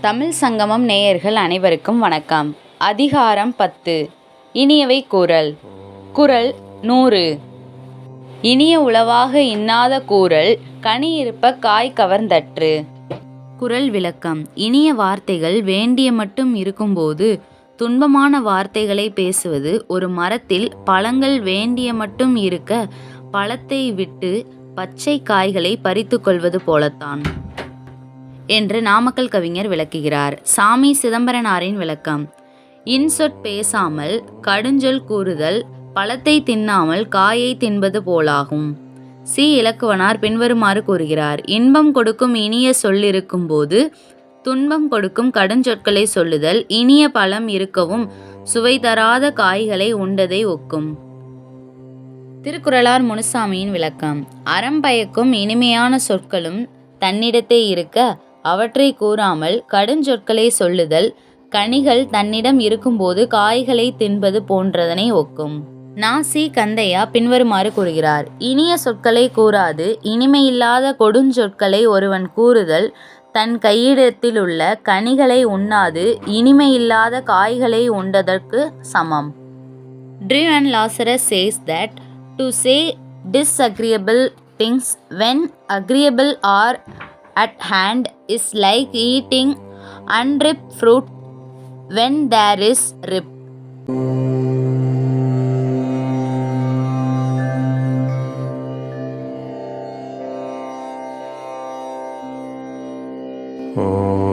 தமிழ் சங்கமம் நேயர்கள் அனைவருக்கும் வணக்கம். அதிகாரம் பத்து. இனியவை கூறல். குரல் நூறு. இனிய உளவாக இன்னாத கூறல் கனி இருப்ப காய் கவர்ந்தற்று. குரல் விளக்கம். இனிய வார்த்தைகள் வேண்டிய மட்டும் இருக்கும்போது துன்பமான வார்த்தைகளை பேசுவது ஒரு மரத்தில் பழங்கள் வேண்டிய மட்டும் இருக்க பழத்தை விட்டு பச்சை காய்களை பறித்து கொள்வது போலத்தான். என்று நாமக்கல் கவிஞர் விளக்குகிறார். சாமி சிதம்பரனாரின் விளக்கம். இன்சொற் பேசாமல் கடுஞ்சொல் கூறுதல் பழத்தை தின்னாமல் காயை தின்பது போலாகும். சி. இலக்குவனார் பின்வருமாறு கூறுகிறார். இன்பம் கொடுக்கும் இனிய சொல் இருக்கும்போது துன்பம் கொடுக்கும் கடுஞ்சொற்களை சொல்லுதல் இனிய பழம் இருக்கவும் சுவை தராத காய்களை உண்டதை ஒக்கும். திருக்குறளார் முனுசாமியின் விளக்கம். அறம் பயக்கும் இனிமையான சொற்களும் தன்னிடத்தே இருக்க அவற்றை கூறாமல் கடுஞ்சொற்களை சொல்லுதல் கனிகள் தன்னிடம் இருக்கும்போது காய்களை தின்பது போன்றதனை ஒக்கும். நாசி கந்தையா பின்வருமாறு கூறுகிறார் இனிய சொற்களை கூறாது இனிமையில்லாத கொடுஞ்சொற்களை ஒருவன் கூறுதல் தன் கையிடத்தில் உள்ள கனிகளை உண்ணாது இனிமையில்லாத காய்களை உண்டதற்கு சமம். Drew and Lazarus says that to say disagreeable things when agreeable are at hand is like eating unripe fruit when there is rip. Oh.